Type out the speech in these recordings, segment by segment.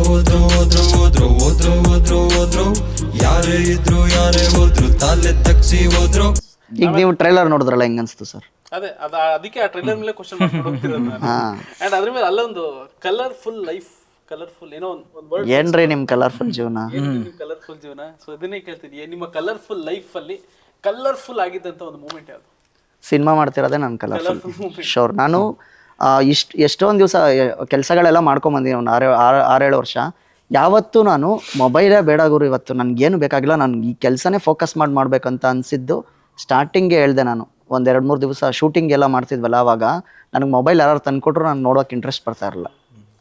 ಹೋದ್ರು ಹೋದ್ರು ಹೋದ್ರು ಹೋದ್ರು ಹೋದ್ರು ಹೋದ್ರು ಹೋದ್ರು ಯಾರು ಇದ್ರು ಯಾರೇ ಹೋದ್ರು ತಲೆ ತಗ್ಸಿ ಹೋದ್ರು. ಈಗ ನೀವು ಟ್ರೈಲರ್ ನೋಡಿದ್ರಲ್ಲ ಹೆಂಗ್ ಅನ್ಸ್ತು ಸರ್? ಅದೇ ಅದ ಅದಕ್ಕೆ ಆ ಟ್ರೈಲರ್ ಮೇಲೆ ಕ್ವಶನ್ ಅಂಡ್ ಅದ್ರ ಮೇಲೆ ಅಲ್ಲೊಂದು ಕಲರ್ಫುಲ್ ಲೈಫ್ ಕಲರ್ಫುಲ್ ಏನೋ ಒಂದು ಒಂದು ವರ್ಡ್ ಏನ್ರಿ ನಿಮ್ ಕಲರ್ಫುಲ್ ಜೀವನ? ಕಲರ್ಫುಲ್ ಜೀವನ? ಸೊ ಅದನ್ನೇ ಕೇಳ್ತೀನಿ ನಿಮ್ಮ ಕಲರ್ಫುಲ್ ಲೈಫ್ ಅಲ್ಲಿ ಕಲರ್ಫುಲ್ ಆಗಿದ್ದಂತ ಒಂದು ಮೂಮೆಂಟ್ ಯಾವುದು? ಸಿನಿಮಾ ಮಾಡ್ತಿರೋದೇ ನನ್ನ ಕಲರ್ಫುಲ್ ಶೋರ್ ನಾನು ಇಷ್ಟು ಎಷ್ಟೊಂದು ದಿವಸ ಕೆಲಸಗಳೆಲ್ಲ ಮಾಡ್ಕೊಂಬಂದಿನಿ ಒಂದು ಆರು ಆರು ಆರೇಳು ವರ್ಷ. ಯಾವತ್ತೂ ನಾನು ಮೊಬೈಲೇ ಬೇಡ ಗುರು ಇವತ್ತು. ನನಗೇನು ಬೇಕಾಗಿಲ್ಲ. ನಾನು ಈ ಕೆಲಸನೇ ಫೋಕಸ್ ಮಾಡಿ ಮಾಡಬೇಕಂತ ಅನಿಸಿದ್ದು ಸ್ಟಾರ್ಟಿಂಗ್ಗೆ ಹೇಳ್ದೆ ನಾನು. ಒಂದು ಎರಡು ಮೂರು ದಿವಸ ಶೂಟಿಂಗ್ ಎಲ್ಲ ಮಾಡ್ತಿದ್ವಲ್ಲ ಆವಾಗ ನನಗೆ ಮೊಬೈಲ್ ಯಾರು ತಂದುಕೊಟ್ರು ನಾನು ನೋಡೋಕೆ ಇಂಟ್ರೆಸ್ಟ್ ಬರ್ತಾ ಇರಲಿಲ್ಲ.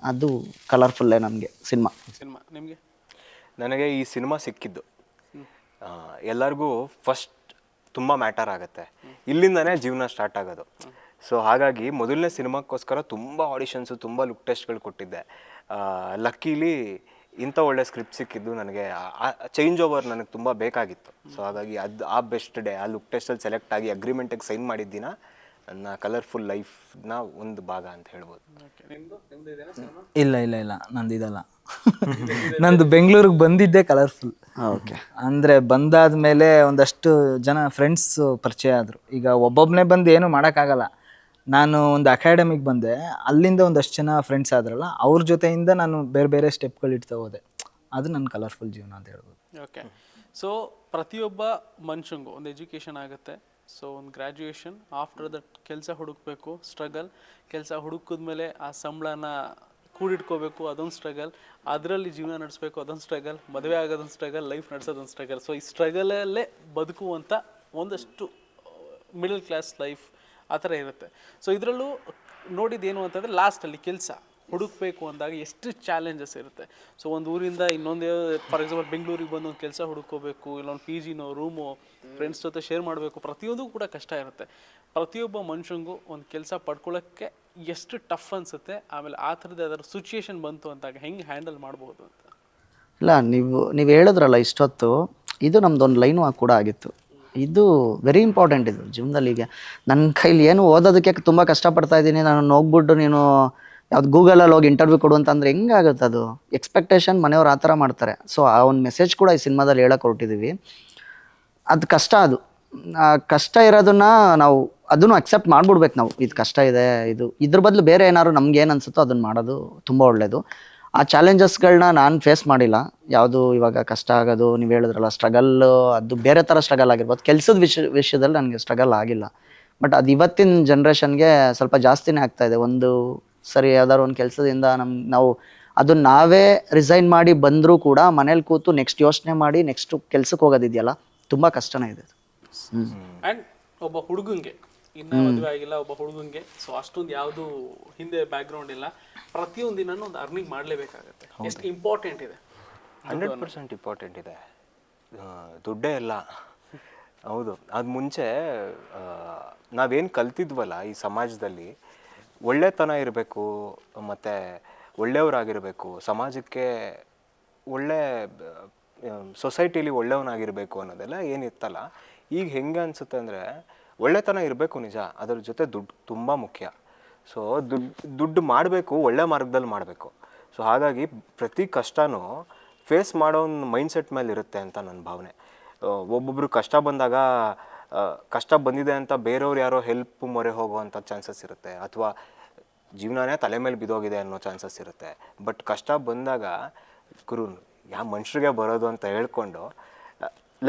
ಅದು ಕಲರ್ಫುಲ್ಲೇ ನನಗೆ ಸಿನಿಮಾ. ಸಿನಿಮಾ ನಿಮಗೆ? ನನಗೆ ಈ ಸಿನಿಮಾ ಸಿಕ್ಕಿದ್ದು. ಎಲ್ಲರಿಗೂ ಫಸ್ಟ್ ತುಂಬ ಮ್ಯಾಟರ್ ಆಗುತ್ತೆ. ಇಲ್ಲಿಂದನೇ ಜೀವನ ಸ್ಟಾರ್ಟ್ ಆಗೋದು. ಸೊ ಹಾಗಾಗಿ ಮೊದಲನೇ ಸಿನಿಮಾಕ್ಕೋಸ್ಕರ ತುಂಬ ಆಡಿಷನ್ಸು ತುಂಬ ಲುಕ್ ಟೆಸ್ಟ್ಗಳು ಕೊಟ್ಟಿದ್ದೆ. ಲಕ್ಕೀಲಿ ಇಂಥ ಒಳ್ಳೆ ಸ್ಕ್ರಿಪ್ಟ್ ಸಿಕ್ಕಿದ್ದು ನನಗೆ ಚೇಂಜ್ ಓವರ್ ನನಗೆ ತುಂಬ ಬೇಕಾಗಿತ್ತು. ಸೊ ಹಾಗಾಗಿ ಅದು ಆ ಬೆಸ್ಟ್ ಡೇ ಆ ಲುಕ್ ಟೆಸ್ಟಲ್ಲಿ ಸೆಲೆಕ್ಟ್ ಆಗಿ ಅಗ್ರಿಮೆಂಟಿಗೆ ಸೈನ್ ಮಾಡಿದ್ದಿನ ನನ್ನ ಕಲರ್ಫುಲ್ ಲೈಫ್ನ ಒಂದು ಭಾಗ ಅಂತ ಹೇಳ್ಬೋದು. ಇಲ್ಲ ಇಲ್ಲ ಇಲ್ಲ. ನಂದು ಇದಲ್ಲ. ನಂದು ಬೆಂಗಳೂರಿಗೆ ಬಂದಿದ್ದೆ ಕಲರ್ಫುಲ್ ಓಕೆ ಅಂದರೆ ಬಂದಾದ ಮೇಲೆ ಒಂದಷ್ಟು ಜನ ಫ್ರೆಂಡ್ಸ್ ಪರಿಚಯ ಆದರು. ಈಗ ಒಬ್ಬೊಬ್ಬನೇ ಬಂದು ಏನೂ ಮಾಡೋಕ್ಕಾಗಲ್ಲ. ನಾನು ಒಂದು ಅಕಾಡೆಮಿಗೆ ಬಂದೆ, ಅಲ್ಲಿಂದ ಒಂದಷ್ಟು ಜನ ಫ್ರೆಂಡ್ಸ್ ಆದ್ರಲ್ಲ, ಅವ್ರ ಜೊತೆಯಿಂದ ನಾನು ಬೇರೆ ಬೇರೆ ಸ್ಟೆಪ್ಗಳು ಇಡ್ತಾ ಹೋದೆ. ಅದು ನನ್ನ ಕಲರ್ಫುಲ್ ಜೀವನ ಅಂತ ಹೇಳ್ಬೋದು. ಓಕೆ ಸೊ ಪ್ರತಿಯೊಬ್ಬ ಮನುಷ್ಯಂಗೂ ಒಂದು ಎಜುಕೇಷನ್ ಆಗುತ್ತೆ. ಸೊ ಒಂದು ಗ್ರ್ಯಾಜುಯೇಷನ್ ಆಫ್ಟರ್ ದಟ್ ಕೆಲಸ ಹುಡುಕ್ಬೇಕು ಸ್ಟ್ರಗಲ್ ಕೆಲಸ ಹುಡುಕಿದ್ಮೇಲೆ ಆ ಸಂಬಳನ ಕೂಡಿಟ್ಕೋಬೇಕು, ಅದೊಂದು ಸ್ಟ್ರಗಲ್ ಅದರಲ್ಲಿ ಜೀವನ ನಡೆಸಬೇಕು, ಅದೊಂದು ಸ್ಟ್ರಗಲ್ ಮದುವೆ ಆಗೋದೊಂದು ಸ್ಟ್ರಗಲ್ ಲೈಫ್ ನಡೆಸೋದೊಂದು ಸ್ಟ್ರಗಲ್ ಸೊ ಈ ಸ್ಟ್ರಗಲಲ್ಲೇ ಬದುಕುವಂಥ ಒಂದಷ್ಟು ಮಿಡಲ್ ಕ್ಲಾಸ್ ಲೈಫ್ ಆ ಥರ ಇರುತ್ತೆ. ಸೊ ಇದರಲ್ಲೂ ನೋಡಿದ್ದೇನು ಅಂತಂದರೆ ಲಾಸ್ಟಲ್ಲಿ ಕೆಲಸ. ಹುಡುಕಬೇಕು ಅಂದಾಗ ಎಷ್ಟು ಚಾಲೆಂಜಸ್ ಇರುತ್ತೆ. ಸೊ ಒಂದು ಊರಿಂದ ಇನ್ನೊಂದೇ ಫಾರ್ ಎಕ್ಸಾಂಪಲ್ ಬೆಂಗಳೂರಿಗೆ ಬಂದು ಒಂದು ಕೆಲಸ ಹುಡುಕೋಬೇಕು ಇಲ್ಲೊಂದು ಪಿ ಜಿನೋ ರೂಮು ಫ್ರೆಂಡ್ಸ್ ಜೊತೆ ಶೇರ್ ಮಾಡಬೇಕು, ಪ್ರತಿಯೊಂದು ಕೂಡ ಕಷ್ಟ ಇರುತ್ತೆ. ಪ್ರತಿಯೊಬ್ಬ ಮನುಷ್ಯಂಗೂ ಒಂದು ಕೆಲಸ ಪಡ್ಕೊಳ್ಳೋಕ್ಕೆ ಎಷ್ಟು ಟಫ್ ಅನಿಸುತ್ತೆ, ಆಮೇಲೆ ಆ ಥರದ್ದು ಯಾವ್ದಾದ್ರು ಸಿಚುಯೇಷನ್ ಬಂತು ಅಂತಾಗ ಹೆಂಗೆ ಹ್ಯಾಂಡಲ್ ಮಾಡ್ಬೋದು ಅಂತ? ಇಲ್ಲ, ನೀವು ನೀವು ಹೇಳಿದ್ರಲ್ಲ ಇಷ್ಟೊತ್ತು, ಇದು ನಮ್ದೊಂದು ಲೈನು ಕೂಡ ಆಗಿತ್ತು. ಇದು ವೆರಿ ಇಂಪಾರ್ಟೆಂಟ್ ಇದು. ಜೀವನದಲ್ಲಿ ಈಗ ನನ್ನ ಕೈಲಿ ಏನು ಓದೋದಕ್ಕೆ ತುಂಬ ಕಷ್ಟಪಡ್ತಾ ಇದ್ದೀನಿ. ನಾನು ಹೋಗ್ಬಿಟ್ಟು ನೀನು ಯಾವ್ದು ಗೂಗಲಲ್ಲಿ ಹೋಗಿ ಇಂಟರ್ವ್ಯೂ ಕೊಡು ಅಂತಂದ್ರೆ ಹೆಂಗಾಗುತ್ತೆ ಅದು? ಎಕ್ಸ್ಪೆಕ್ಟೇಷನ್ ಮನೆಯವ್ರು ಆ ಥರ ಮಾಡ್ತಾರೆ. ಸೊ ಆ ಒಂದು ಮೆಸೇಜ್ ಕೂಡ ಈ ಸಿನಿಮಾದಲ್ಲಿ ಹೇಳಕ್ಕೆ ಹೊರಟಿದ್ದೀವಿ ಅದು ಕಷ್ಟ ಅದು. ಆ ಕಷ್ಟ ಇರೋದನ್ನ ನಾವು ಅದನ್ನು ಅಕ್ಸೆಪ್ಟ್ ಮಾಡ್ಬಿಡ್ಬೇಕು ನಾವು. ಇದು ಕಷ್ಟ ಇದೆ, ಇದು ಇದ್ರ ಬದಲು ಬೇರೆ ಏನಾದ್ರು ನಮ್ಗೆ ಏನು ಅನ್ಸುತ್ತೋ ಅದನ್ನು ಮಾಡೋದು ತುಂಬ ಒಳ್ಳೆಯದು ಆ ಚಾಲೆಂಜಸ್ಗಳನ್ನ ನಾನು ಫೇಸ್ ಮಾಡಿಲ್ಲ. ಯಾವುದು ಇವಾಗ ಕಷ್ಟ ಆಗೋದು ನೀವು ಹೇಳಿದ್ರಲ್ಲ ಸ್ಟ್ರಗಲ್ ಅದು ಬೇರೆ ಥರ ಸ್ಟ್ರಗಲ್ ಆಗಿರ್ಬೋದು. ಕೆಲಸದ ವಿಷಯ ವಿಷಯದಲ್ಲಿ ನನಗೆ ಸ್ಟ್ರಗಲ್ ಆಗಿಲ್ಲ. ಬಟ್ ಅದು ಇವತ್ತಿನ ಜನ್ರೇಷನ್ಗೆ ಸ್ವಲ್ಪ ಜಾಸ್ತಿನೇ ಆಗ್ತಾ ಇದೆ. ಒಂದು ಸರಿ ಯಾವ್ದಾದ್ರು ಒಂದು ಕೆಲಸದಿಂದ ನಮ್ಮ ನಾವು ಅದು ನಾವೇ ರಿಸೈನ್ ಮಾಡಿ ಬಂದರೂ ಕೂಡ ಮನೇಲಿ ಕೂತು ನೆಕ್ಸ್ಟ್ ಯೋಚನೆ ಮಾಡಿ ನೆಕ್ಸ್ಟ್ ಕೆಲ್ಸಕ್ಕೆ ಹೋಗೋದಿದೆಯಲ್ಲ ತುಂಬ ಕಷ್ಟನೇ ಇದೆ ಆ್ಯಂಡ್ ಒಬ್ಬ ಹುಡುಗಂಗೆ. ಇನ್ನ ಮದುವೆ ಆಗಿಲ್ಲ ಒಬ್ಬ ಹುಡುಗನ್ಗೆ. ಸೊ ಅಷ್ಟೊಂದು ಯಾವುದು ಹಿಂದೆ ಬ್ಯಾಕ್ಗ್ರೌಂಡ್ ಇಲ್ಲ. ಪ್ರತಿಯೊಂದು ದಿನ ಒಂದು ಅರ್ನಿಂಗ್ ಮಾಡಲೇಬೇಕಾಗತ್ತೆ. ಎಷ್ಟು ಇಂಪಾರ್ಟೆಂಟ್ ಇದೆ. ಹಂಡ್ರೆಡ್ ಪರ್ಸೆಂಟ್ ಇಂಪಾರ್ಟೆಂಟ್ ಇದೆ. ದುಡ್ಡೇ ಇಲ್ಲ. ಹೌದು. ಅದು ಮುಂಚೆ ನಾವೇನು ಕಲ್ತಿದ್ವಲ್ಲ ಈ ಸಮಾಜದಲ್ಲಿ ಒಳ್ಳೆತನ ಇರಬೇಕು ಮತ್ತು ಒಳ್ಳೆಯವರಾಗಿರಬೇಕು ಸಮಾಜಕ್ಕೆ ಒಳ್ಳೆ ಸೊಸೈಟಿಲಿ ಒಳ್ಳೆಯವನಾಗಿರಬೇಕು ಅನ್ನೋದೆಲ್ಲ ಏನಿತ್ತಲ್ಲ ಈಗ ಹೆಂಗೆ ಅನಿಸುತ್ತೆ ಅಂದರೆ ಒಳ್ಳೆತನ ಇರಬೇಕು ನಿಜ. ಅದರ ಜೊತೆ ದುಡ್ಡು ತುಂಬ ಮುಖ್ಯ. ಸೊ ದುಡ್ಡು ದುಡ್ಡು ಮಾಡಬೇಕು, ಒಳ್ಳೆ ಮಾರ್ಗದಲ್ಲಿ ಮಾಡಬೇಕು. ಸೊ ಹಾಗಾಗಿ ಪ್ರತಿ ಕಷ್ಟನೂ ಫೇಸ್ ಮಾಡೋ ಒಂದು ಮೈಂಡ್ಸೆಟ್ ಮೇಲೆ ಇರುತ್ತೆ ಅಂತ ನನ್ನ ಭಾವನೆ. ಒಬ್ಬೊಬ್ಬರು ಕಷ್ಟ ಬಂದಾಗ ಕಷ್ಟ ಬಂದಿದೆ ಅಂತ ಬೇರೆಯವ್ರು ಯಾರೋ ಹೆಲ್ಪ್ ಮೊರೆ ಹೋಗುವಂಥ ಚಾನ್ಸಸ್ ಇರುತ್ತೆ. ಅಥವಾ ಜೀವನನೇ ತಲೆ ಮೇಲೆ ಬಿದ್ದೋಗಿದೆ ಅನ್ನೋ ಚಾನ್ಸಸ್ ಇರುತ್ತೆ. ಬಟ್ ಕಷ್ಟ ಬಂದಾಗ, ಗುರು ಯಾವ ಮನುಷ್ಯರಿಗೆ ಬರೋದು ಅಂತ ಹೇಳ್ಕೊಂಡು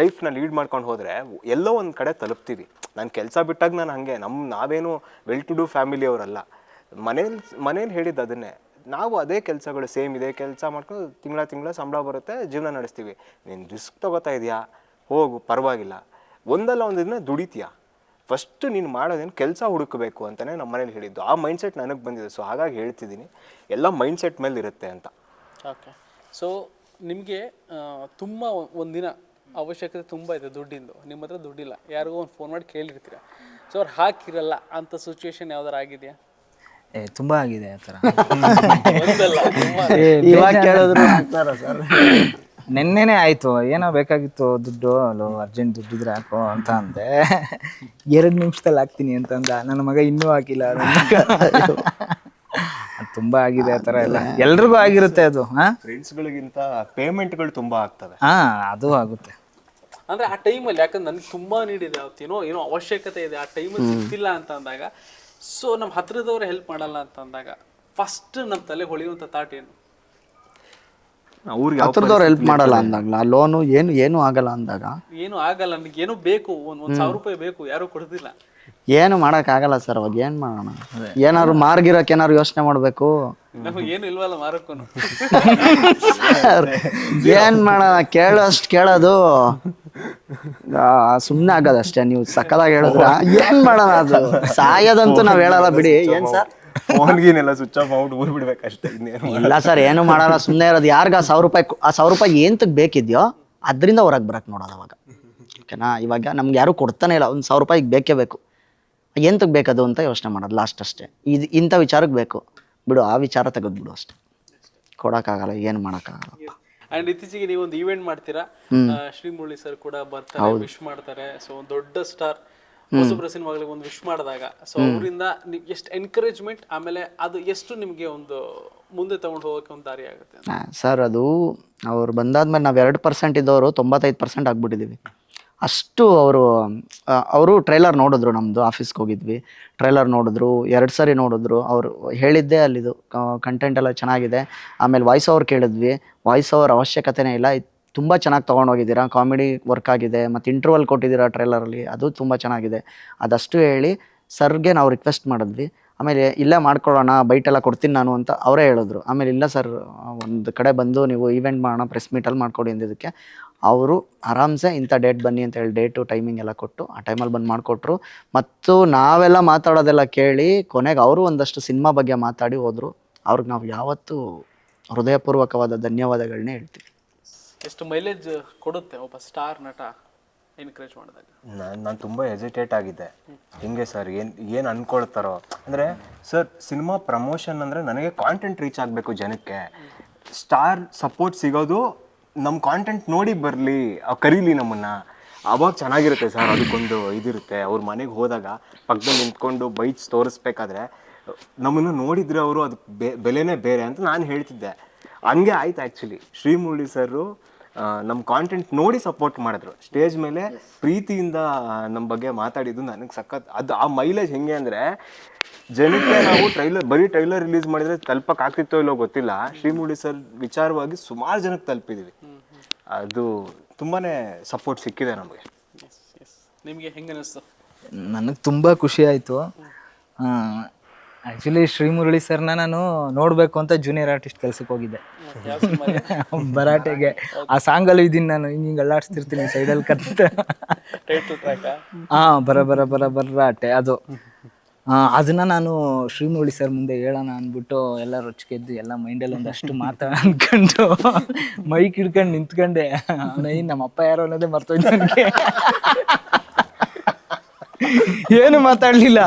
ಲೈಫ್ನ ಲೀಡ್ ಮಾಡ್ಕೊಂಡು ಹೋದರೆ ಎಲ್ಲೋ ಒಂದು ಕಡೆ ತಲುಪ್ತೀವಿ. ನಾನು ಕೆಲಸ ಬಿಟ್ಟಾಗ ನಾನು ಹಾಗೆ. ನಮ್ಮ ನಾವೇನು ವೆಲ್ ಟು ಡೂ ಫ್ಯಾಮಿಲಿಯವರಲ್ಲ ಮನೇಲಿ ಮನೇಲಿ ಹೇಳಿದ್ದು ಅದನ್ನೇ. ನಾವು ಅದೇ ಕೆಲಸಗಳು ಸೇಮ್ ಇದೆ ಕೆಲಸ ಮಾಡ್ಕೊಂಡು ತಿಂಗಳ ತಿಂಗಳ ಸಂಬಳ ಬರುತ್ತೆ, ಜೀವನ ನಡೆಸ್ತೀವಿ. ನೀನು ರಿಸ್ಕ್ ತೊಗೋತಾ ಇದೆಯಾ? ಹೋಗು, ಪರವಾಗಿಲ್ಲ. ಒಂದಲ್ಲ ಒಂದು ದಿನ ದುಡಿತೀಯಾ? ಫಸ್ಟ್ ನೀನು ಮಾಡೋದೇನು ಕೆಲಸ ಹುಡುಕಬೇಕು ಅಂತಲೇ ನಮ್ಮ ಮನೇಲಿ ಹೇಳಿದ್ದು. ಆ ಮೈಂಡ್ಸೆಟ್ ನನಗೆ ಬಂದಿದೆ. ಸೊ ಹಾಗಾಗಿ ಹೇಳ್ತಿದ್ದೀನಿ. ಎಲ್ಲ ಮೈಂಡ್ಸೆಟ್ ಮೇಲೆ ಇರುತ್ತೆ ಅಂತ. ಓಕೆ ಸೊ ನಿಮಗೆ ತುಂಬ ಒಂದಿನ ಅವಶ್ಯಕತೆ ತುಂಬ ಇದೆ ದುಡ್ಡಿಂದು. ನಿಮ್ಮ ಹತ್ರ ದುಡ್ಡಿಲ್ಲ. ಯಾರಿಗೂ ಒಂದು ಫೋನ್ ಮಾಡಿ ಕೇಳಿರ್ತೀರ. ಸೊ ಅವ್ರು ಹಾಕಿರಲ್ಲ ಅಂತ ಸಿಚುವೇಶನ್ ಯಾವ್ದಾರು ಆಗಿದೆಯಾ? ಏ ತುಂಬಾ ಆಗಿದೆ ಆ ಥರ. ಒಂದಲ್ಲ ತುಂಬ. ಇವಾಗ ಕೇಳಿದ್ರು ಅಂತಾರ ಸರ್? ನೆನ್ನೆನೇ ಆಯಿತು. ಏನೋ ಬೇಕಾಗಿತ್ತು ದುಡ್ಡು ಅಲ್ಲೋ ಅರ್ಜೆಂಟ್ ದುಡ್ಡಿದ್ರೆ ಹಾಕೋ ಅಂತ ಅಂದೆ. ಎರಡು ನಿಮಿಷದಲ್ಲಿ ಹಾಕ್ತೀನಿ ಅಂತ ಅಂದ. ನನ್ನ ಮಗ ಇನ್ನೂ ಹಾಕಿಲ್ಲ ಅದು ತುಂಬಾ ಆಗಿದೆ ಆ ಥರ ಎಲ್ಲ. ಎಲ್ರಿಗೂ ಆಗಿರುತ್ತೆ ಅದು ಹಾ? ಫ್ರೆಂಡ್ಸ್ಗಳಿಗಿಂತ ಪೇಮೆಂಟ್ಗಳು ತುಂಬಾ ಆಗ್ತವೆ. ಹಾ ಅದು ಆಗುತ್ತೆ. ಅಂದ್ರೆ ಆ ಟೈಮಲ್ಲಿ ಯಾಕಂದ್ರೆ ನನಗೆ ತುಂಬಾ ನೀಡಿದೆ ಅವತ್ತೇನೋ ಏನೋ ಅವಶ್ಯಕತೆ ಇದೆ ಆ ಟೈಮಲ್ಲಿ ಸಿಗ್ತಿಲ್ಲ ಅಂತ ಅಂದಾಗ ಸೊ ನಮ್ಮ ಹತ್ರದವ್ರು ಹೆಲ್ಪ್ ಮಾಡಲ್ಲ ಅಂತ ಅಂದಾಗ ಫಸ್ಟ್ ನಮ್ಮ ತಲೆ ಹೊಳೆಯುವಂಥ ಥಾಟ್ ಏನು? ಅವ್ರಿಗೆ ಹತ್ರದವ್ರು ಹೆಲ್ಪ್ ಮಾಡಲ್ಲ ಅಂದಾಗ ಲೋನು ಏನು ಏನು ಆಗಲ್ಲ ಅಂದಾಗ? ಏನು ಆಗಲ್ಲ ನನಗೆ ಏನೋ ಬೇಕು ಒಂದ್ ಒಂದ್ ಸಾವಿರ ರೂಪಾಯಿ ಬೇಕು ಯಾರು ಕೊಡ್ತಿಲ್ಲ ಏನು ಆಗಲ್ಲ ಸರ್ ಅವಾಗ ಏನು ಮಾಡೋಣ? ಏನಾದ್ರು ಮಾರ್ಗಿರಕ್ಕೆ ಏನಾದ್ರು ಯೋಚನೆ ಮಾಡಬೇಕು? ನಮಗೆ ಏನು ಇಲ್ವಲ್ಲ ಮಾರಕ್ಕೂ ಏನ್ ಮಾಡೋಣ? ಕೇಳೋಷ್ಟು ಕೇಳೋದು. ಸುಮ್ಮನೆ ಆಗೋದಷ್ಟೇ ನೀವು ಸಕಲಾಗಿ ಹೇಳಿದ್ರ ಏನ್ ಮಾಡೋಣ ಅದು? ಸಾಯೋದಂತೂ ನಾವ್ ಹೇಳಲ್ಲ ಬಿಡಿ. ಏನ್ ಸರ್? ಫೋನ್ಗಿನೆಲ್ಲ ಸ್ವಿಚ್ ಆಫ್ ಔಟ್ ಊರ್ ಬಿಡ್ಬೇಕಷ್ಟೇ ಇನ್ನೇನು. ಇಲ್ಲ ಸರ್ ಏನು ಮಾಡಲ್ಲ ಸುಮ್ಮನೆ ಇರೋದು. ಯಾರ್ಗ ಆ ಸಾವಿರ ರೂಪಾಯಿ ಆ ಸಾವಿರ ರೂಪಾಯಿ ಏಂತಕ್ ಬೇಕಿದ್ಯೋ ಅದರಿಂದ ಹೊರಗೆ ಬರಕ್ಕೆ ನೋಡೋದು ಅವಾಗ. ಓಕೆನಾ? ಇವಾಗ ನಮ್ಗೆ ಯಾರು ಕೊಡ್ತಾನೆ ಇಲ್ಲ. ಒಂದು ಸಾವಿರ ರೂಪಾಯಿಗೆ ಬೇಕೇ ಬೇಕು. ಎಂತಕ್ಕೆ ಬೇಕದು ಅಂತ ಯೋಚನೆ ಮಾಡೋದು ಲಾಸ್ಟ್ ಅಷ್ಟೇ. ಇದು ಇಂಥ ವಿಚಾರಕ್ಕೆ ಬೇಕು. ಬಿಡು ಆ ವಿಚಾರ ತೆಗೆದ್ಬಿಡು ಅಷ್ಟೇ. ಕೊಡೋಕ್ಕಾಗಲ್ಲ ಏನು ಮಾಡೋಕ್ಕಾಗಲ್ಲ ಅಂಡ್ ಇತ್ತೀಚೆಗೆ ನೀವು ಒಂದು ಈವೆಂಟ್ ಮಾಡ್ತೀರಾ? ಆ, ಶ್ರೀಮುರಳಿ ಸರ್ ಕೂಡ ಬರ್ತಾರೆ ವಿಶ್ ಮಾಡ್ತಾರೆ. ಸೊ ಒಂದು ದೊಡ್ಡ ಸ್ಟಾರ್ ಹೊಸಬ್ರ ಸಿನಿಮಾಗಳಿಗೆ ಒಂದು ವಿಶ್ ಮಾಡಿದಾಗ. ಸೊ ಅವರಿಂದ ಎಷ್ಟು ಎನ್ಕರೇಜ್ಮೆಂಟ್ ಆಮೇಲೆ ಅದು ಎಷ್ಟು ನಿಮಗೆ ಒಂದು ಮುಂದೆ ತಗೊಂಡು ಹೋಗೋಕೆ ಒಂದು ದಾರಿ ಆಗುತ್ತೆ ಸರ್ ಅದು ಅವ್ರು ಬಂದಾದ್ಮೇಲೆ ನಾವು ಎರಡು ಪರ್ಸೆಂಟ್ ಇದ್ದವರು ತೊಂಬತ್ತೈದು ಪರ್ಸೆಂಟ್ ಆಗ್ಬಿಟ್ಟಿದ್ದೀವಿ ಅಷ್ಟು ಅವರು ಅವರು ಟ್ರೈಲರ್ ನೋಡಿದ್ರು ನಮ್ಮದು ಆಫೀಸ್ಗೆ ಹೋಗಿದ್ವಿ. ಟ್ರೈಲರ್ ನೋಡಿದ್ರು, ಎರಡು ಸಾರಿ ನೋಡಿದ್ರು. ಅವರು ಹೇಳಿದ್ದೇ ಅಲ್ಲಿದು ಕಂಟೆಂಟ್ ಎಲ್ಲ ಚೆನ್ನಾಗಿದೆ. ಆಮೇಲೆ ವಾಯ್ಸ್ ಓವರ್ ಕೇಳಿದ್ವಿ. ವಾಯ್ಸ್ ಓವರ್ ಅವಶ್ಯಕತೆನೇ ಇಲ್ಲ. ತುಂಬ ಚೆನ್ನಾಗಿ ತೊಗೊಂಡೋಗಿದ್ದೀರಾ ಕಾಮಿಡಿ ವರ್ಕ್ ಆಗಿದೆ. ಮತ್ತು ಇಂಟರ್ವಲ್ ಕೊಟ್ಟಿದ್ದೀರಾ ಟ್ರೈಲರಲ್ಲಿ ಅದು ತುಂಬ ಚೆನ್ನಾಗಿದೆ. ಅದಷ್ಟು ಹೇಳಿ ಸರ್ಗೆ ನಾವು ರಿಕ್ವೆಸ್ಟ್ ಮಾಡಿದ್ವಿ. ಆಮೇಲೆ, ಇಲ್ಲೇ ಮಾಡ್ಕೊಳ್ಳೋಣ, ಬೈಟೆಲ್ಲ ಕೊಡ್ತೀನಿ ನಾನು ಅಂತ ಅವರೇ ಹೇಳಿದ್ರು. ಆಮೇಲೆ, ಇಲ್ಲ ಸರ್ ಒಂದು ಕಡೆ ಬಂದು ನೀವು ಈವೆಂಟ್ ಮಾಡೋಣ ಪ್ರೆಸ್ ಮೀಟಲ್ಲಿ ಮಾಡ್ಕೊಡಿ ಅಂದಿದ್ದಕ್ಕೆ ಅವರು ಆರಾಮ್ಸೆ ಇಂಥ ಡೇಟ್ ಬನ್ನಿ ಅಂತ ಹೇಳಿ ಡೇಟು ಟೈಮಿಂಗ್ ಎಲ್ಲ ಕೊಟ್ಟು ಆ ಟೈಮಲ್ಲಿ ಬಂದು ಮಾಡಿಕೊಟ್ರು. ಮತ್ತು ನಾವೆಲ್ಲ ಮಾತಾಡೋದೆಲ್ಲ ಕೇಳಿ ಕೊನೆಗೆ ಅವರು ಒಂದಷ್ಟು ಸಿನಿಮಾ ಬಗ್ಗೆ ಮಾತಾಡಿ ಹೋದರು. ಅವ್ರಿಗೆ ನಾವು ಯಾವತ್ತೂ ಹೃದಯಪೂರ್ವಕವಾದ ಧನ್ಯವಾದಗಳನ್ನೇ ಹೇಳ್ತೀವಿ. ಎಷ್ಟು ಮೈಲೇಜ್ ಕೊಡುತ್ತೆ ಒಬ್ಬ ಸ್ಟಾರ್ ನಟ ಎನ್ಕರೇಜ್ ಮಾಡಿದಾಗ? ನಾನು ನಾನು ತುಂಬ ಎಜಿಟೇಟ್ ಆಗಿದ್ದೆ. ಹಿಂಗೆ ಸರ್ ಏನು ಏನು ಅಂದ್ಕೊಳ್ತಾರೋ ಅಂದರೆ ಸರ್ ಸಿನಿಮಾ ಪ್ರಮೋಷನ್ ಅಂದರೆ ನನಗೆ ಕಾಂಟೆಂಟ್ ರೀಚ್ ಆಗಬೇಕು ಜನಕ್ಕೆ. ಸ್ಟಾರ್ ಸಪೋರ್ಟ್ ಸಿಗೋದು ನಮ್ಮ ಕಾಂಟೆಂಟ್ ನೋಡಿ ಬರಲಿ ಕರೀಲಿ ನಮ್ಮನ್ನು. ಅವಾಗ ಚೆನ್ನಾಗಿರುತ್ತೆ ಸರ್ ಅದಕ್ಕೊಂದು ಇದಿರುತ್ತೆ. ಅವ್ರ ಮನೆಗೆ ಹೋದಾಗ ಪಕ್ಕದಲ್ಲಿ ನಿಂತ್ಕೊಂಡು ಬೈಟ್ಸ್ ತೋರಿಸ್ಬೇಕಾದ್ರೆ ನಮ್ಮನ್ನು ನೋಡಿದರೆ ಅವರು ಅದು ಬೆ ಬೆಲೆನೇ ಬೇರೆ ಅಂತ ನಾನು ಹೇಳ್ತಿದ್ದೆ. ಹಂಗೆ ಆಯ್ತು ಆ್ಯಕ್ಚುಲಿ ಶ್ರೀಮುರಳಿ ಸರು ನಮ್ಮ ಕಾಂಟೆಂಟ್ ನೋಡಿ ಸಪೋರ್ಟ್ ಮಾಡಿದ್ರು. ಸ್ಟೇಜ್ ಮೇಲೆ ಪ್ರೀತಿಯಿಂದ ನಮ್ಮ ಬಗ್ಗೆ ಮಾತಾಡಿದ್ದು ನನಗೆ ಸಖತ್ ಅದು ಆ ಮೈಲೇಜ್ ಹೆಂಗೆ ಅಂದರೆ ಜನಕ್ಕೆ ನಾವು ಟ್ರೈಲರ್ ಬರೀ ಟ್ರೈಲರ್ ರಿಲೀಸ್ ಮಾಡಿದ್ರೆ ತಲುಪಕ್ಕೆ ಆಗ್ತಿತ್ತೋ ಇಲ್ಲೋ ಗೊತ್ತಿಲ್ಲ. ಶ್ರೀಮುರಳಿ ಸರ್ ವಿಚಾರವಾಗಿ ಸುಮಾರು ಜನಕ್ಕೆ ತಲುಪಿದ್ದೀವಿ ಅದು ತುಂಬಾ ಸಪೋರ್ಟ್ ಸಿಕ್ಕಿದೆ ನಮಗೆ. ಎಸ್ ಎಸ್ ನಿಮಗೆ ಹೆಂಗೆ ಅನಿಸ್ತು ನನಗೆ ತುಂಬ ಖುಷಿ ಆಯಿತು. ಆ್ಯಕ್ಚುಲಿ ಶ್ರೀಮುರಳಿ ಸರ್ನ ನಾನು ನೋಡಬೇಕು ಅಂತ ಜೂನಿಯರ್ ಆರ್ಟಿಸ್ಟ್ ಕೆಲ್ಸಕ್ಕೆ ಹೋಗಿದ್ದೆ. ಬರಾಟೆಗೆ. ಭರಾಟೆಗೆ ಆ ಸಾಂಗಲ್ಲಿ ಇದ್ದೀನಿ ನಾನು ಹಿಂಗೆ ಹಿಂಗೆ ಅಲ್ಲಾಡ್ಸ್ತಿರ್ತೀನಿ ಸೈಡಲ್ಲಿ ಕತ್ತ ಹಾಂ ಬರ ಬರ ಬರ ಬರಾಟೆ ಅದು. ಅದನ್ನ ನಾನು ಶ್ರೀಮುರಳಿ ಸರ್ ಮುಂದೆ ಹೇಳೋಣ ಅಂದ್ಬಿಟ್ಟು ಎಲ್ಲ ರೊಚ್ಚಿಗೆದ್ದು ಎಲ್ಲ ಮೈಂಡಲ್ಲಿ ಒಂದಷ್ಟು ಮಾತಾಡ ಅನ್ಕೊಂಡು ಮೈಕ್ ಹಿಡ್ಕೊಂಡು ನಿಂತ್ಕೊಂಡೆ. ನೈ ನಮ್ಮ ಅಪ್ಪ ಯಾರು ಅನ್ನೋದೇ ಮರ್ತೋಯ್ತು ನನಗೆ. ಏನು ಮಾತಾಡ್ಲಿಲ್ಲ.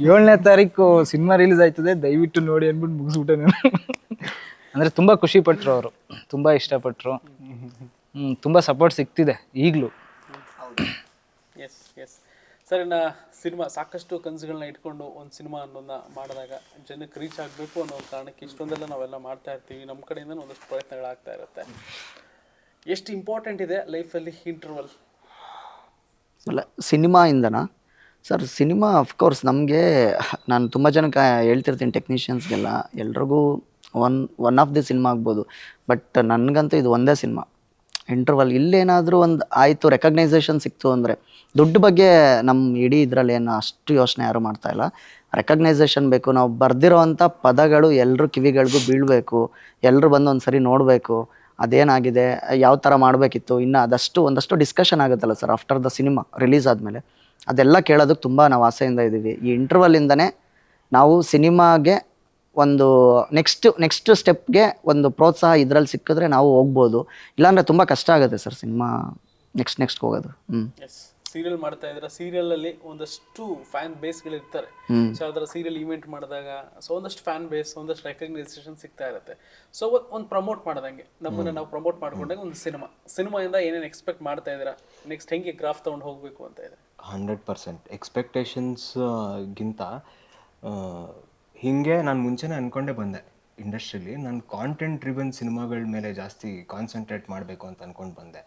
ಏಳನೇ ತಾರೀಕು ಸಿನಿಮಾ ರಿಲೀಸ್ ಆಯ್ತದೆ, ದಯವಿಟ್ಟು ನೋಡಿ ಅಂದ್ಬಿಟ್ಟು ಮುಗಿಸ್ಬಿಟ್ಟೆ ನಾನು. ಅಂದ್ರೆ ತುಂಬಾ ಖುಷಿ ಪಟ್ರು ಅವರು. ತುಂಬಾ ಇಷ್ಟಪಟ್ರು. ಹ್ಮ್, ತುಂಬಾ ಸಪೋರ್ಟ್ ಸಿಗ್ತಿದೆ ಈಗಲೂ. ಸರ್ ಸಿನಿಮಾ ಸಾಕಷ್ಟು ಕನಸುಗಳನ್ನ ಇಟ್ಕೊಂಡು ಒಂದು ಸಿನಿಮಾ ಅನ್ನೋದನ್ನ ಮಾಡಿದಾಗ ಜನಕ್ಕೆ ರೀಚ್ ಆಗಬೇಕು ಅನ್ನೋ ಕಾರಣಕ್ಕೆ ಇಷ್ಟೊಂದೆಲ್ಲ ನಾವೆಲ್ಲ ಮಾಡ್ತಾ ಇರ್ತೀವಿ. ನಮ್ಮ ಕಡೆಯಿಂದ ಒಂದಷ್ಟು ಪ್ರಯತ್ನಗಳಾಗ್ತಾ ಇರುತ್ತೆ. ಎಷ್ಟು ಇಂಪಾರ್ಟೆಂಟ್ ಇದೆ ಲೈಫಲ್ಲಿ ಇಂಟರ್ವಲ್ ಅಲ್ಲ ಸಿನಿಮಾಯಿಂದನಾ ಸರ್, ಸಿನಿಮಾ ಅಫ್ಕೋರ್ಸ್ ನಮಗೆ, ನಾನು ತುಂಬ ಜನಕ್ಕೆ ಹೇಳ್ತಿರ್ತೀನಿ ಟೆಕ್ನಿಷಿಯನ್ಸ್ಗೆಲ್ಲ ಎಲ್ರಿಗೂ one one of the cinema ಆಗ್ಬೋದು. ಬಟ್ ನನಗಂತೂ ಇದು ಒಂದೇ ಸಿನಿಮಾ. ಇಂಟರ್ವಲ್ ಇಲ್ಲೇನಾದರೂ ಒಂದು ಆಯಿತು ರೆಕಗ್ನೈಸೇಷನ್ ಸಿಕ್ತು ಅಂದರೆ ದುಡ್ಡು ಬಗ್ಗೆ ನಮ್ಮ ಇಡೀ ಇದರಲ್ಲಿ ಏನು ಅಷ್ಟು ಯೋಚನೆ ಯಾರು ಮಾಡ್ತಾ ಇಲ್ಲ. ರೆಕಗ್ನೈಸೇಷನ್ ಬೇಕು, ನಾವು ಬರ್ದಿರೋವಂಥ ಪದಗಳು ಎಲ್ಲರೂ ಕಿವಿಗಳಿಗೂ ಬೀಳಬೇಕು ಎಲ್ಲರೂ ಬಂದು ಒಂದು ಸರಿ ನೋಡಬೇಕು, ಅದೇನಾಗಿದೆ, ಯಾವ ಥರ ಮಾಡಬೇಕಿತ್ತು, ಇನ್ನು ಅದಷ್ಟು ಒಂದಷ್ಟು ಡಿಸ್ಕಷನ್ ಆಗುತ್ತಲ್ಲ sir after the cinema release ಆದಮೇಲೆ. ಅದೆಲ್ಲ ಕೇಳೋದಕ್ಕೆ ತುಂಬ ನಾವು ಆಸೆಯಿಂದ ಇದ್ದೀವಿ ಈ ಇಂಟರ್ವಲ್ಲಿಂದನೇ ನಾವು ಸಿನಿಮಾಗೆ ಒಂದು ನೆಕ್ಸ್ಟ್ ನೆಕ್ಸ್ಟ್ ಸ್ಟೆಪ್ಗೆ ಒಂದು ಪ್ರೋತ್ಸಾಹ ಇದರಲ್ಲಿ ಸಿಕ್ಕಿದ್ರೆ ನಾವು ಹೋಗ್ಬೋದು. ಇಲ್ಲಾಂದರೆ ತುಂಬ ಕಷ್ಟ ಆಗುತ್ತೆ ಸರ್ ಸಿನಿಮಾ ನೆಕ್ಸ್ಟ್ ನೆಕ್ಸ್ಟ್ ಹೋಗೋದು. ಹ್ಞೂ ಎಸ್ ಸೀರಿಯಲ್ ಮಾಡ್ತಾ ಇದ್ರೆ ಸೀರಿಯಲ್ ಅಲ್ಲಿ ಒಂದಷ್ಟು ಫ್ಯಾನ್ ಬೇಸ್ಗಳು ಇರ್ತಾರೆ. ಸೊ ಅದರ ಸೀರಿಯಲ್ ಇವೆಂಟ್ ಮಾಡಿದಾಗ ಸೊ ಒಂದಷ್ಟು ಫ್ಯಾನ್ ಬೇಸ್ ಒಂದಷ್ಟು ರೆಕಗ್ನೈಸೇಷನ್ ಸಿಗ್ತಾ ಇರುತ್ತೆ. ಸೊ ಒಂದು ಪ್ರಮೋಟ್ ಮಾಡ್ದಂಗೆ. ನಮ್ಮನ್ನ ನಾವು ಪ್ರಮೋಟ್ ಮಾಡ್ಕೊಂಡಾಗ ಒಂದು ಸಿನಿಮಾ ಸಿನಿಮಾಯಿಂದ ಏನೇನು ಎಕ್ಸ್ಪೆಕ್ಟ್ ಮಾಡ್ತಾ ಇದ್ದೀರಾ? ನೆಕ್ಸ್ಟ್ ಹೆಂಗೆ ಗ್ರಾಫ್ ತಗೊಂಡು ಹೋಗ್ಬೇಕು ಅಂತ ಇದೆ? ಹಂಡ್ರೆಡ್ ಪರ್ಸೆಂಟ್ ಎಕ್ಸ್ಪೆಕ್ಟೇಷನ್ಸ್ ಗಿಂತ ಹಿಂಗೆ ನಾನು ಮುಂಚೆನೇ ಅಂದ್ಕೊಂಡೇ ಬಂದೆ ಇಂಡಸ್ಟ್ರಿಲಿ ನಾನು ಕಾಂಟೆಂಟ್ ಡ್ರಿವನ್ ಸಿನಿಮಾಗಳ ಮೇಲೆ ಜಾಸ್ತಿ ಕಾನ್ಸಂಟ್ರೇಟ್ ಮಾಡಬೇಕು ಅಂತ ಅಂದ್ಕೊಂಡು ಬಂದೆ.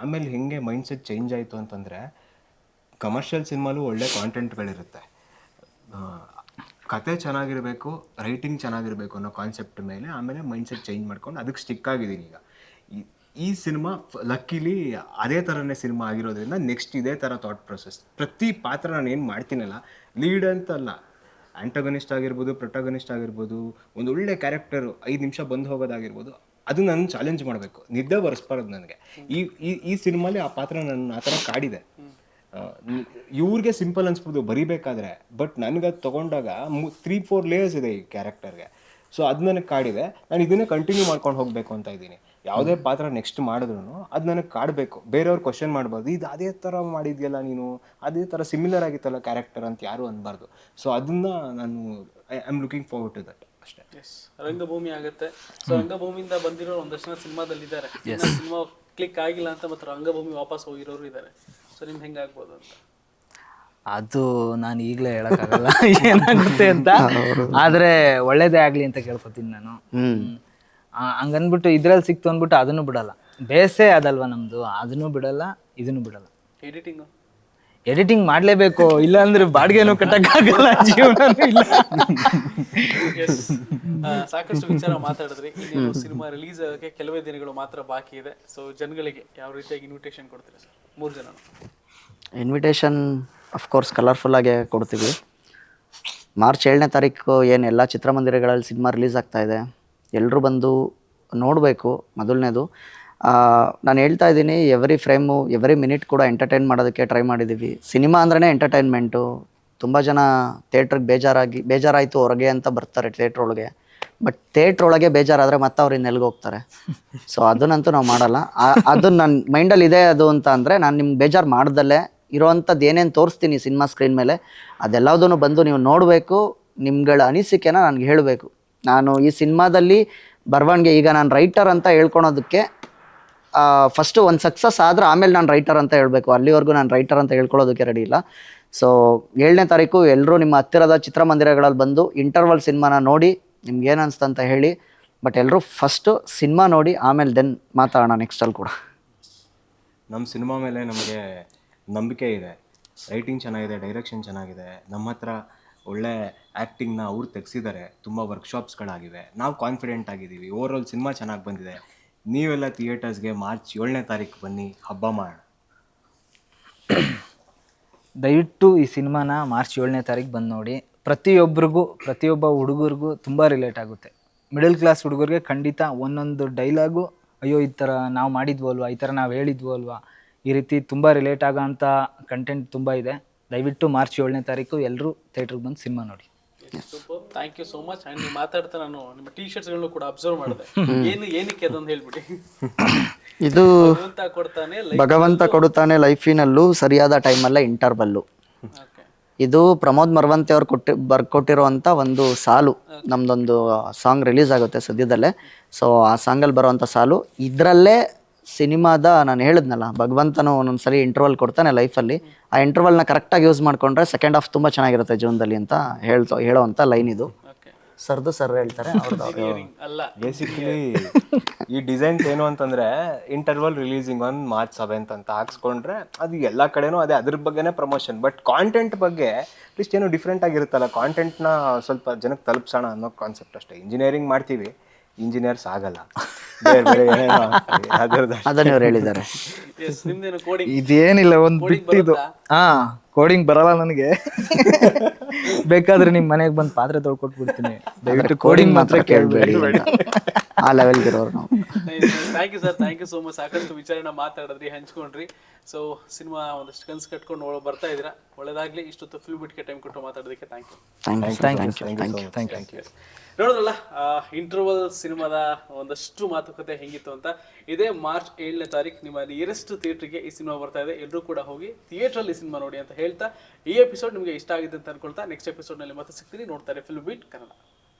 ಆಮೇಲೆ ಹೆಂಗೆ ಮೈಂಡ್ಸೆಟ್ ಚೇಂಜ್ ಆಯಿತು ಅಂತಂದರೆ ಕಮರ್ಷಿಯಲ್ ಸಿನಿಮಾಲು ಒಳ್ಳೆ ಕಾಂಟೆಂಟ್ಗಳಿರುತ್ತೆ ಕತೆ ಚೆನ್ನಾಗಿರಬೇಕು ರೈಟಿಂಗ್ ಚೆನ್ನಾಗಿರಬೇಕು ಅನ್ನೋ ಕಾನ್ಸೆಪ್ಟ್ ಮೇಲೆ ಆಮೇಲೆ ಮೈಂಡ್ಸೆಟ್ ಚೇಂಜ್ ಮಾಡ್ಕೊಂಡು ಅದಕ್ಕೆ ಸ್ಟಿಕ್ ಆಗಿದ್ದೀನಿ ಈಗ. ಈ ಸಿನಿಮಾ ಲಕ್ಕಿಲಿ ಅದೇ ಥರನೇ ಸಿನಿಮಾ ಆಗಿರೋದ್ರಿಂದ ನೆಕ್ಸ್ಟ್ ಇದೇ ಥರ ಥಾಟ್ ಪ್ರೊಸೆಸ್ ಪ್ರತಿ ಪಾತ್ರ ನಾನು ಏನು ಮಾಡ್ತೀನಲ್ಲ ಲೀಡ್ ಅಂತಲ್ಲ ಆ್ಯಂಟಗನಿಸ್ಟ್ ಆಗಿರ್ಬೋದು ಪ್ರೊಟಾಗನಿಸ್ಟ್ ಆಗಿರ್ಬೋದು, ಒಂದು ಒಳ್ಳೆ ಕ್ಯಾರೆಕ್ಟರು ಐದು ನಿಮಿಷ ಬಂದು ಹೋಗೋದಾಗಿರ್ಬೋದು, ಅದು ನಾನು ಚಾಲೆಂಜ್ ಮಾಡಬೇಕು. ನಿದ್ದೆ ಬರೆಸ್ಬಾರ್ದು ನನಗೆ. ಈ ಈ ಈ ಸಿನಿಮಾಲಿ ಆ ಪಾತ್ರ ನನ್ನ ಆ ಥರ ಕಾಡಿದೆ. ಇವ್ರಿಗೆ ಸಿಂಪಲ್ ಅನ್ಸ್ಬೋದು ಬರಿಬೇಕಾದ್ರೆ ಬಟ್ ನನಗೆ ಅದು ತೊಗೊಂಡಾಗ ತ್ರೀ ಫೋರ್ ಲೇಯರ್ಸ್ ಇದೆ ಈ ಕ್ಯಾರೆಕ್ಟರ್ಗೆ ಸೊ ಅದು ನನಗೆ ಕಾಡಿದೆ. ನಾನು ಇದನ್ನೇ ಕಂಟಿನ್ಯೂ ಮಾಡ್ಕೊಂಡು ಹೋಗಬೇಕು ಅಂತ ಇದ್ದೀನಿ. ಯಾವುದೇ ಪಾತ್ರ ನೆಕ್ಸ್ಟ್ ಮಾಡಿದ್ರು ಅದು ನನಗೆ ಕಾಡಬೇಕು. ಬೇರೆಯವ್ರು ಕ್ವಶನ್ ಮಾಡ್ಬೋದು ಇದು ಅದೇ ಥರ ಮಾಡಿದ್ಯಲ್ಲ ನೀನು? ಅದೇ ಥರ ಸಿಮಿಲರ್ ಆಗಿತ್ತಲ್ಲ ಕ್ಯಾರೆಕ್ಟರ್ ಅಂತ ಯಾರು ಅನ್ಬಾರ್ದು. ಸೊ ಅದನ್ನ ನಾನು I am looking forward to that ಅಷ್ಟೇ. ಎಸ್ ರಂಗಭೂಮಿ ಆಗುತ್ತೆ. ಸೊ ರಂಗಭೂಮಿಯಿಂದ ಬಂದಿರೋ ಒಂದಷ್ಟು ಜನ ಸಿನಿಮಾದಲ್ಲಿ ಇದ್ದಾರೆ ಸಿನಿಮಾ ಕ್ಲಿಕ್ ಆಗಿಲ್ಲ ಅಂತ ಮತ್ತು ರಂಗಭೂಮಿ ವಾಪಸ್ ಹೋಗಿರೋರು ಇದ್ದಾರೆ. ಸೊ ನಿಮ್ಗೆ ಹೆಂಗಾಗ್ಬೋದು ಅಂತ? ಅದು ನಾನು ಈಗಲೇ ಹೇಳೋಕ್ಕಾಗಲ್ಲ. ಏನಾಗುತ್ತೆ ಅಂತ? ಆದರೆ ಒಳ್ಳೇದೇ ಆಗಲಿ ಅಂತ ಕೇಳ್ಕೊತೀನಿ ನಾನು. ಹಂಗನ್ಬಿಟ್ಟು ಇದ್ರಲ್ಲಿ ಸಿಕ್ತು ಅಂದ್ಬಿಟ್ಟು ಅದನ್ನು ಬಿಡಲ್ಲ. ಬೇಸೇ ಅದಲ್ವಾ ನಮ್ಮದು ಅದನ್ನು ಬಿಡಲ್ಲ ಇದನ್ನು ಬಿಡಲ್ಲ. ಎಡಿಟಿಂಗ್ ಎಡಿಟಿಂಗ್ ಮಾಡಲೇಬೇಕು ಇಲ್ಲಾಂದ್ರೆ ಬಾಡಿಗೆನೂ ಕಟ್ಟಕ್ಕಾಗಲ್ಲ ಜೀವನ ಇಲ್ಲ. ಆ ಸಾಕಷ್ಟು ವಿಚಾರ ಮಾತಾಡಿದ್ರಿ. ಇನ್ನೇನು ಸಿನಿಮಾ ರಿಲೀಸ್ ಆಗಕ್ಕೆ ಕೆಲವೇ ದಿನಗಳು ಮಾತ್ರ ಬಾಕಿ ಇದೆ. ಸೊ ಜನಗಳಿಗೆ ಯಾವ ರೀತಿಯಾಗಿ ಇನ್ವಿಟೇಷನ್ ಕೊಡ್ತೀರಾ ಸರ್? ಮೂರು ಜನ ಇನ್ವಿಟೇಷನ್ ಅಫ್ಕೋರ್ಸ್ ಕಲರ್ಫುಲ್ಲಾಗೆ ಕೊಡ್ತೀವಿ. ಮಾರ್ಚ್ ಏಳನೇ ತಾರೀಕು ಏನು ಎಲ್ಲ ಚಿತ್ರಮಂದಿರಗಳಲ್ಲಿ ಸಿನಿಮಾ ರಿಲೀಸ್ ಆಗ್ತಾ ಇದೆ. ಎಲ್ಲರೂ ಬಂದು ನೋಡಬೇಕು ಮೊದಲನೇದು. ನಾನು ಹೇಳ್ತಾ ಇದ್ದೀನಿ ಎವ್ರಿ ಫ್ರೇಮು ಎವ್ರಿ ಮಿನಿಟ್ ಕೂಡ ಎಂಟರ್ಟೈನ್ ಮಾಡೋದಕ್ಕೆ ಟ್ರೈ ಮಾಡಿದ್ದೀವಿ. ಸಿನಿಮಾ ಅಂದ್ರೇ ಎಂಟರ್ಟೈನ್ಮೆಂಟು ತುಂಬ ಜನ ಥೇಟ್ರಿಗೆ ಬೇಜಾರಾಗಿ, ಬೇಜಾರಾಯಿತು ಹೊರಗೆ ಅಂತ ಬರ್ತಾರೆ ಥೇಟ್ರ್ ಒಳಗೆ. ಬಟ್ ಥೇಟ್ರ್ ಒಳಗೆ ಬೇಜಾರಾದರೆ ಮತ್ತೆ ಅವ್ರು ಇನ್ನೆಲ್ಗೆ ಹೋಗ್ತಾರೆ ಸೊ ಅದನ್ನಂತೂ ನಾವು ಮಾಡಲ್ಲ. ಅದು ನನ್ನ ಮೈಂಡಲ್ಲಿ ಇದೆ ಅದು ಅಂತ ಅಂದರೆ ನಾನು ನಿಮ್ಗೆ ಬೇಜಾರು ಮಾಡ್ದಲ್ಲೇ ಇರೋವಂಥದ್ದು ಏನೇನು ತೋರಿಸ್ತೀನಿ ಸಿನಿಮಾ ಸ್ಕ್ರೀನ್ ಮೇಲೆ ಅದೆಲ್ಲದನ್ನು ಬಂದು ನೀವು ನೋಡಬೇಕು, ನಿಮ್ಗಳ ಅನಿಸಿಕೆನ ನನಗೆ ಹೇಳಬೇಕು. ನಾನು ಈ ಸಿನಿಮಾದಲ್ಲಿ ಬರವಣಿಗೆ ಈಗ ನಾನು ರೈಟರ್ ಅಂತ ಹೇಳ್ಕೊಳೋದಕ್ಕೆ ಫಸ್ಟು ಒಂದು ಸಕ್ಸಸ್ ಆದರೆ ಆಮೇಲೆ ನಾನು ರೈಟರ್ ಅಂತ ಹೇಳಬೇಕು. ಅಲ್ಲಿವರೆಗೂ ನಾನು ರೈಟರ್ ಅಂತ ಹೇಳ್ಕೊಳ್ಳೋದಕ್ಕೆ ರೆಡಿ ಇಲ್ಲ. ಸೊ ಏಳನೇ ತಾರೀಕು ಎಲ್ಲರೂ ನಿಮ್ಮ ಹತ್ತಿರದ ಚಿತ್ರಮಂದಿರಗಳಲ್ಲಿ ಬಂದು ಇಂಟರ್ವಲ್ ಸಿನಿಮಾನ ನೋಡಿ, ನಿಮ್ಗೆ ಏನು ಅಂತ ಹೇಳಿ ಬಟ್ ಎಲ್ಲರೂ ಫಸ್ಟು ಸಿನಿಮಾ ನೋಡಿ, ಆಮೇಲೆ ದೆನ್ ಮಾತಾಡೋಣ ನೆಕ್ಸ್ಟಲ್ಲಿ ಕೂಡ. ನಮ್ಮ ಸಿನಿಮಾ ಮೇಲೆ ನಮಗೆ ನಂಬಿಕೆ ಇದೆ. ರೈಟಿಂಗ್ ಚೆನ್ನಾಗಿದೆ ಡೈರೆಕ್ಷನ್ ಚೆನ್ನಾಗಿದೆ. ನಮ್ಮ ಹತ್ರ ಒಳ್ಳೆ ಆ್ಯಕ್ಟಿಂಗ್ನ ಅವ್ರು ತೆಗ್ಸಿದ್ದಾರೆ ತುಂಬ ವರ್ಕ್ಶಾಪ್ಸ್ಗಳಾಗಿವೆ ನಾವು ಕಾನ್ಫಿಡೆಂಟ್ ಆಗಿದ್ದೀವಿ. ಓವರ್ ಆಲ್ ಸಿನಿಮಾ ಚೆನ್ನಾಗಿ ಬಂದಿದೆ. ನೀವೆಲ್ಲ ಥಿಯೇಟರ್ಸ್ಗೆ ಮಾರ್ಚ್ ಏಳನೇ ತಾರೀಕು ಬನ್ನಿ, ಹಬ್ಬ ಮಾಡೋಣ. ದಯವಿಟ್ಟು ಈ ಸಿನಿಮಾನ ಮಾರ್ಚ್ ಏಳನೇ ತಾರೀಕು ಬಂದು ನೋಡಿ. ಪ್ರತಿಯೊಬ್ಬರಿಗೂ ಪ್ರತಿಯೊಬ್ಬ ಹುಡುಗರಿಗೂ ತುಂಬ ರಿಲೇಟ್ ಆಗುತ್ತೆ. ಮಿಡಲ್ ಕ್ಲಾಸ್ ಹುಡುಗರಿಗೆ ಖಂಡಿತ ಒಂದೊಂದು ಡೈಲಾಗು ಅಯ್ಯೋ, ಈ ಥರ ನಾವು ಮಾಡಿದ್ವೋ ಅಲ್ವಾ ಈ ಥರ ನಾವು ಹೇಳಿದ್ವೋ ಅಲ್ವಾ ಈ ರೀತಿ ತುಂಬ ರಿಲೇಟ್ ಆಗೋಂಥ ಕಂಟೆಂಟ್ ತುಂಬ ಇದೆ. ದಯವಿಟ್ಟು ಮಾರ್ಚ್ ಏಳನೇ ತಾರೀಕು ಎಲ್ಲರೂ ಥಿಯೇಟ್ರಿಗೆ ಬಂದು ಸಿನಿಮಾ ನೋಡಿ. Super thank you so much and ನೀವು ಮಾತಾಡ್ತಾ ನಾನು ನಿಮ್ಮ ಟೀ ಶರ್ಟ್ಸ್ಗಳನ್ನು ಕೂಡ ಅಬ್ಸರ್ವ್ ಮಾಡಿದೆ. ಏನು ಏನಕ್ಕೆ ಅದೊಂದು ಹೇಳ್ಬಿಡಿ. ಇದು ಭಗವಂತ ಕೊಡುತ್ತಾನೆ ಲೈಫಿನಲ್ಲೂ ಸರಿಯಾದ ಟೈಮಲ್ಲ ಇಂಟರ್ವಲ್ಲು ಓಕೆ ಇದು ಪ್ರಮೋದ್ ಮರವಂತೆ ಅವ್ರು ಕೊಟ್ಟಿ ಬರ್ಕೊಟ್ಟಿರುವಂಥ ಒಂದು ಸಾಲು. ನಮ್ದೊಂದು ಸಾಂಗ್ ರಿಲೀಸ್ ಆಗುತ್ತೆ ಸದ್ಯದಲ್ಲೇ. ಸೊ ಆ ಸಾಂಗಲ್ಲಿ ಬರುವಂಥ ಸಾಲು. ಇದರಲ್ಲೇ ಸಿನಿಮಾದ ನಾನು ಹೇಳಿದ್ನಲ್ಲ ಭಗವಂತನು ಒಂದೊಂದು ಸಲ ಇಂಟರ್ವಲ್ ಕೊಡ್ತಾನೆ ಲೈಫಲ್ಲಿ ಆ ಇಂಟರ್ವಲ್ನ ಕರೆಕ್ಟಾಗಿ ಯೂಸ್ ಮಾಡಿಕೊಂಡ್ರೆ ಸೆಕೆಂಡ್ ಹಾಫ್ ತುಂಬ ಚೆನ್ನಾಗಿರುತ್ತೆ ಜೀವನದಲ್ಲಿ ಅಂತ ಹೇಳ್ತೋ ಹೇಳೋವಂಥ ಲೈನ್ ಇದು. ಸರ್ದು ಸರ್ ಹೇಳ್ತಾರೆ ಅವ್ರದ್ದು ಅಲ್ಲ. ಬೇಸಿಕಲಿ ಈ ಡಿಸೈನ್ಸ್ ಏನು ಅಂತಂದ್ರೆ ಇಂಟರ್ವಲ್ ರಿಲೀಸಿಂಗ್ ಒಂದು ಮಾರ್ಚ್ ಸೆವೆಂತ್ ಅಂತ ಹಾಕ್ಸ್ಕೊಂಡ್ರೆ ಅದು ಎಲ್ಲ ಕಡೆನೂ ಅದೇ ಅದ್ರ ಬಗ್ಗೆನೇ ಪ್ರಮೋಷನ್ ಬಟ್ ಕಾಂಟೆಂಟ್ ಬಗ್ಗೆ ಅಟ್ಲೀಸ್ಟ್ ಏನು ಡಿಫ್ರೆಂಟ್ ಆಗಿರುತ್ತಲ್ಲ ಕಾಂಟೆಂಟ್ನ ಸ್ವಲ್ಪ ಜನಕ್ಕೆ ತಲುಪಿಸೋಣ ಅನ್ನೋ ಕಾನ್ಸೆಪ್ಟ್ ಅಷ್ಟೇ. ಇಂಜಿನಿಯರಿಂಗ್ ಮಾಡ್ತೀವಿ. ಇಂಜಿನಿಯರ್ಸ್ ಆಗಲ್ಲ. ಅದನ್ನ ಇವ್ರು ಹೇಳಿದ್ದಾರೆ. ಎಸ್ ನಿಮ್ದೇನು ಕೋಡಿಂಗ್ ಇದೇನಿಲ್ಲ ಒಂದು ಬಿಟ್ಟಿದ್ದು. ಹಾ ಕೋಡಿಂಗ್ ಬರಲ್ಲ ನನಗೆ. ಬೇಕಾದ್ರೆ ನಿಮ್ಮ ಮನೆಗೆ ಬಂದು ಪಾತ್ರೆ ತೊಳ್ಕೊಟ್ಬಿಡ್ತೀನಿ. ದಯವಿಟ್ಟು ಕೋಡಿಂಗ್ ಮಾತ್ರ ಕೇಳಬೇಡಿ. ಆ ಲೆವೆಲ್ಗೆ ಇರೋರು ನಾವು. Thank you sir thank you so much ಸಾಕಷ್ಟು ವಿಚಾರನ ಮಾತಾಡಿದ್ರಿ ಹಂಚ್ಕೊಂಡ್ರಿ. ಸೊ ಸಿನಿಮಾ ಒಂದಷ್ಟು ಕನ್ಸ್ ಕಟ್ಕೊಂಡು ಹೋಗಿ ಬರ್ತಾ ಇದ್ದೀರಾ? ಒಳ್ಳೇದಾಗ್ಲಿ. ಇಷ್ಟೊತ್ತು ಫಿಲ್ಮ್ ಬಿಟ್ಗೆ ಟೈಮ್ ಕೊಟ್ಟು ಮಾತಾಡೋದಕ್ಕೆ thank you thank you thank you thank you ನೋಡೋದಲ್ಲ interval ಸಿನಿಮಾದ ಒಂದಷ್ಟು ಮಾತುಕತೆ ಹೆಂಗಿತ್ತು ಅಂತ. ಇದೇ ಮಾರ್ಚ್ ಏಳನೇ ತಾರೀಕು ನಿಮ್ಮ ನಿಯರೆಸ್ಟ್ ಥಿಯೇಟ್ರಿಗೆ ಈ ಸಿನಿಮಾ ಬರ್ತಾ ಇದೆ. ಎಲ್ಲರೂ ಕೂಡ ಹೋಗಿ ಥಿಯೇಟ್ರಲ್ಲಿ ಸಿನಿಮಾ ನೋಡಿ ಅಂತ ಹೇಳ್ತಾ ಈ ಎಪಿಸೋಡ್ ನಿಮಗೆ ಇಷ್ಟ ಆಗಿದೆ ಅಂತ ಅನ್ಕೊಳ್ತಾ ನೆಕ್ಸ್ಟ್ ಎಪಿಸೋಡ್ನಲ್ಲಿ ಮತ್ತೆ ಸಿಗ್ತೀನಿ. ನೋಡ್ತಾರೆ ಫಿಲ್ಮ್ ಬೀಟ್ ಕನ್ನಡ